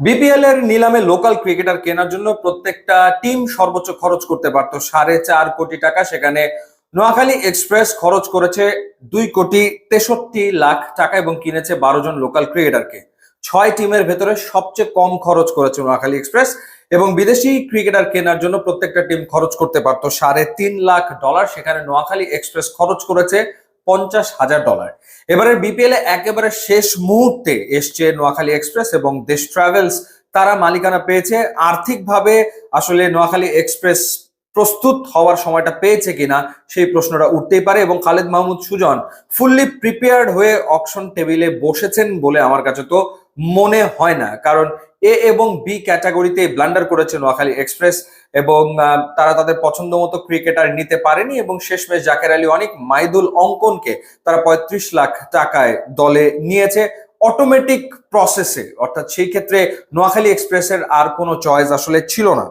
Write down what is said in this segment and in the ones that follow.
BPL এর নিলামে local cricketer কেনার জন্য প্রত্যেকটা টিম সর্বোচ্চ খরচ করতে পারতো। সাড়ে চার কোটি টাকা সেখানে নোয়াখালী এক্সপ্রেস খরচ করেছে দুই কোটি তেষট্টি লাখ টাকা এবং কিনেছে বারো জন লোকাল ক্রিকেটারকে ছয় টিমের ভেতরে সবচেয়ে কম খরচ করেছে নোয়াখালী এক্সপ্রেস এবং বিদেশি ক্রিকেটার কেনার জন্য প্রত্যেকটা টিম খরচ করতে পারতো। সাড়ে তিন লাখ ডলার সেখানে নোয়াখালী এক্সপ্রেস খরচ করেছে পঞ্চাশ হাজার ডলার। এবারের বিপিএল এ একেবারে শেষ মুহূর্তে এসছে নোয়াখালী এক্সপ্রেস এবং দেশ ট্রাভেলস তারা মালিকানা পেয়েছে। আর্থিকভাবে আসলে নোয়াখালী এক্সপ্রেস প্রস্তুত হওয়ার সময়টা পেয়েছে কিনা সেই প্রশ্নটা উঠতেই পারে এবং খালেদ মাহমুদ সুজন ফুললি প্রিপেয়ার্ড হয়ে অকশন টেবিলে বসেছেন বলে আমার কাছে তো মনে হয় না। কারণ এ এবং বি ক্যাটাগরিতে ব্লান্ডার করেছে নোয়াখালী এক্সপ্রেস এবং তারা তাদের পছন্দ মতো ক্রিকেটার নিতে পারেনি এবং শেষমেশ জাকের আলী অনেক মাইদুল অঙ্কনকে তারা পঁয়ত্রিশ লাখ টাকায় দলে নিয়েছে। অটোমেটিক প্রসেসে অর্থাৎ সেই ক্ষেত্রে নোয়াখালী এক্সপ্রেসের আর কোনো চয়েস আসলে ছিল না।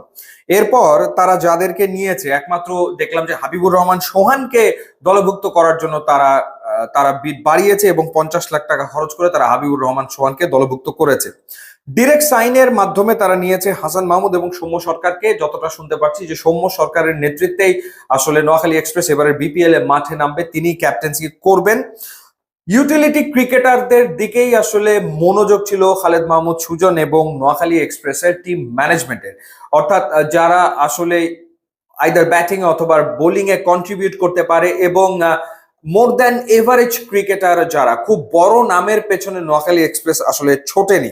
এরপর তারা যাদেরকে নিয়েছে, একমাত্র দেখলাম যে হাবিবুর রহমান সোহানকে দলভুক্ত করার জন্য তারা তারা বিড বাড়িয়েছে এবং পঞ্চাশ লাখ টাকা খরচ করে তারা হাবিবুর রহমান সোহানকে দলভুক্ত করেছে। ডিরেক্ট সাইনের মাধ্যমে তারা নিয়েছে হাসান মাহমুদ এবং সৌম্য সরকারকে। যতটা শুনতে পাচ্ছি যে সৌম্য সরকারের নেতৃত্বেই আসলে নোয়াখালী এক্সপ্রেস এবারে বিপিএল এ মাঠে নামবে তিনি ক্যাপ্টেন্সি করবেন। ইউটিলিটি ক্রিকেটারদের দিকেই আসলে মনোযোগ ছিল খালেদ মাহমুদ সুজন এবং নোয়াখালী এক্সপ্রেসের টিম ম্যানেজমেন্টের অর্থাৎ যারা আসলে আইদার ব্যাটিং অথবা বোলিংয়ে কন্ট্রিবিউট করতে পারে এবং মোর দ্যান এভারেজ ক্রিকেটার যারা, খুব বড় নামের পেছনে নোয়াখালী এক্সপ্রেস আসলে ছোটেনি।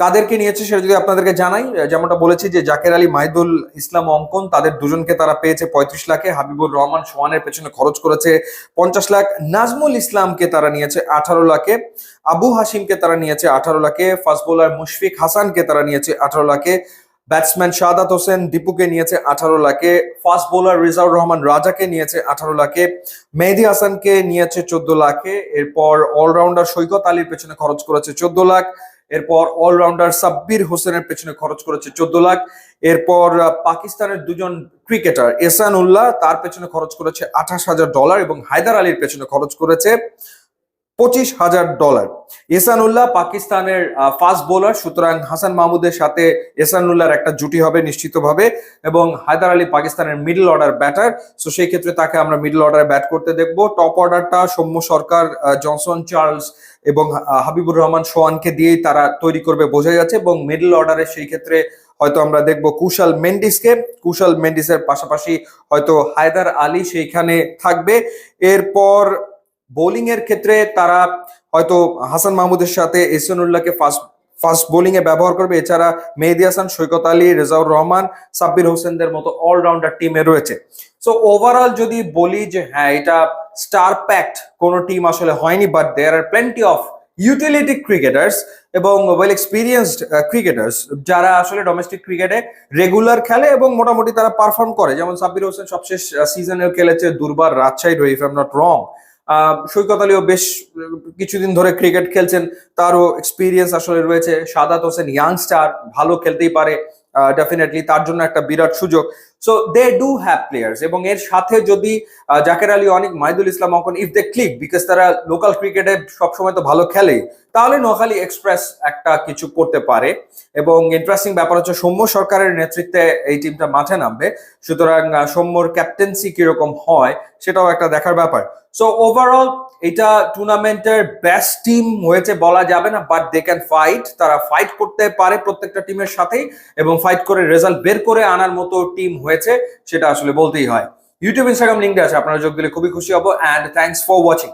কাদেরকে নিয়েছে সেটা যদি আপনাদেরকে জানাই যেমনটা বলেছি যে জাকের আলী মাহিদুল ইসলাম অঙ্কন, তাদের দুজনকে তারা পেয়েছে পঁয়ত্রিশ লাখে। হাবিবুর রহমান সোহানের পেছনে খরচ করেছে পঞ্চাশ লাখ। নাজমুল ইসলামকে তারা নিয়েছে আঠারো লাখে। আবু হাসিমকে তারা নিয়েছে আঠারো লাখে। ফাস্ট বোলার মুশফিক হাসানকে তারা নিয়েছে আঠারো লাখে। ব্যাটসম্যান শাহাদাত হোসেন দীপুকে নিয়েছে আঠারো লাখে। ফাস্ট বোলার রিজাউর রহমান রাজাকে নিয়েছে আঠারো লাখে। মেহেদি হাসানকে নিয়েছে চোদ্দ লাখে। এরপর অলরাউন্ডার সৈকত আলীর পেছনে খরচ করেছে চোদ্দ লাখ। এরপর অলরাউন্ডার সাব্বির হোসেনের পেছনে খরচ করেছে চোদ্দ লাখ। এরপর পাকিস্তানের দুজন ক্রিকেটার এসান উল্লাহ তার পেছনে খরচ করেছে আঠাশ হাজার ডলার এবং হায়দার আলীর পেছনে খরচ করেছে পঁচিশ হাজার ডলার। এসানুল্লাহ পাকিস্তানের ফাস্ট বোলার, সুতরাং হাসান মাহমুদের সাথে এসানুল্লাহর একটা জুটি হবে নিশ্চিতভাবে এবং হায়দার আলী পাকিস্তানের মিডল অর্ডার ব্যাটার সো সেই ক্ষেত্রে তাকে আমরা মিডল অর্ডারে ব্যাট করতে দেখব। টপ অর্ডারটা সৌম্য সরকার জনসন চার্লস এবং হাবিবুর রহমান সোহানকে দিয়েই তারা তৈরি করবে বোঝা যাচ্ছে এবং মিডল অর্ডারে সেই ক্ষেত্রে হয়তো আমরা দেখব কুশাল মেন্ডিসকে। কুশাল মেন্ডিসের পাশাপাশি হয়তো হায়দার আলী সেইখানে থাকবে। এরপর বোলিং এর ক্ষেত্রে তারা হয়তো হাসান মাহমুদের সাথে এসনুল্লাহকে ফাস্ট ফাস্ট বোলিং এ ব্যবহার করবে। এছাড়া মেহেদি হাসান, সৈকত আলী, রেজাউর রহমান, সাব্বির হোসেনদের মতো অলরাউন্ডার টিমে রয়েছে। সো ওভারঅল যদি বলি যে হ্যাঁ এটা স্টার প্যাক্ট কোনো টিম আসলে হয়নি but there are plenty of utility cricketers এবং ওয়েল এক্সপিরিয়েন্সড ক্রিকেটার্স যারা আসলে ডোমেস্টিক ক্রিকেটে রেগুলার খেলে এবং মোটামুটি তারা পারফর্ম করে। যেমন সাব্বির হোসেন সবশেষ সিজনে খেলেছে দুর্বার রাজশাহী রয়ে if I'm not wrong Saikat আলীও বেশ কিছুদিন ধরে ক্রিকেট খেলছেন। তারও এক্সপিরিয়েন্স আসলে রয়েছে। সাদাত হোসেন ইয়াংস্টার ভালো খেলতেই পারে ডেফিনেটলি তার জন্য একটা বিরাট সুযোগ। So they do have players এবং এর সাথে যদি জাকের আলী অনেক Maidul Islam Ankon if they click because তারা লোকাল ক্রিকেটে সবসময় তো ভালো খেলেই তাহলে নোয়াখালী এক্সপ্রেস একটা কিছু করতে পারে। এবং ইন্টারেস্টিং ব্যাপার হচ্ছে, সৌম্য সরকারের নেতৃত্বে এই টিমটা মাঠে নামবে। সুতরাং সৌম্যর ক্যাপ্টেন্সি কীরকম হয়, সেটাও একটা দেখার ব্যাপার। সো ওভারঅল এটা টুর্নামেন্টের বেস্ট টিম হয়েছে বলা যাবে না বাট দে ক্যান ফাইট তারা ফাইট করতে পারে প্রত্যেকটা টিমের সাথেই, এবং ফাইট করে রেজাল্ট বের করে আনার মতো টিম হয়েছে, সেটা আসলে বলতেই হয়। ইউটিউব ইনস্টাগ্রাম লিঙ্কটা আছে, আপনারা যোগ দিলে খুবই খুশি হব অ্যান্ড থ্যাংকস ফর ওয়াচিং